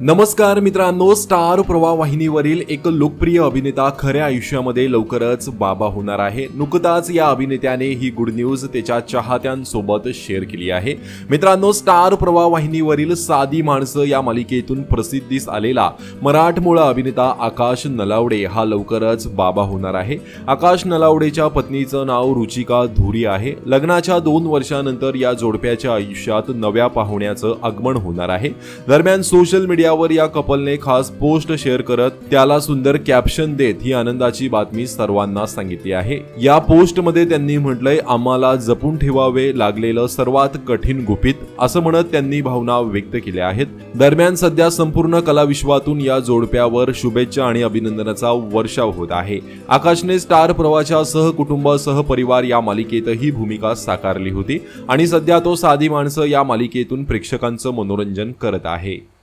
नमस्कार मित्रांनो स्टार प्रवाह वाहिनीवरील एक लोकप्रिय अभिनेता खऱ्या आयुष्यामध्ये लवकरच बाबा होणार आहे. नुकताच या अभिनेत्याने ही गुड न्यूज त्याच्या चाहत्यांसोबत शेअर केली आहे. मित्रांनो स्टार प्रवाह वाहिनीवरील साधी माणसं या मालिकेतून प्रसिद्धीस आलेला मराठमोळा अभिनेता आकाश नलावडे हा लवकरच बाबा होणार आहे. आकाश नलावडेच्या पत्नीचं नाव रुचिका धुरी आहे. लग्नाच्या दोन वर्षानंतर या जोडप्याच्या आयुष्यात नव्या पाहुण्याचं आगमन होणार आहे. दरम्यान सोशल मीडिया मीडियावर या कपलने खास पोस्ट शेअर करत त्याला सुंदर कॅप्शन देत ही आनंदाची बातमी सर्वांना सांगितली आहे. या पोस्टमध्ये त्यांनी म्हटलंय आम्हाला जपून ठेवावे लागलेलं सर्वात कठीण गुपित असं म्हणत त्यांनी भावना व्यक्त केल्या आहेत. दरम्यान सध्या संपूर्ण कलाविश्वातून या जोडप्यावर शुभेच्छा आणि अभिनंदनाचा वर्षाव होत आहे. आकाशने स्टार प्रवाच्या सहकुटुंब सहपरिवार या मालिकेतही भूमिका साकारली होती आणि सध्या तो साधी माणसं या मालिकेतून प्रेक्षकांचं मनोरंजन करत आहे.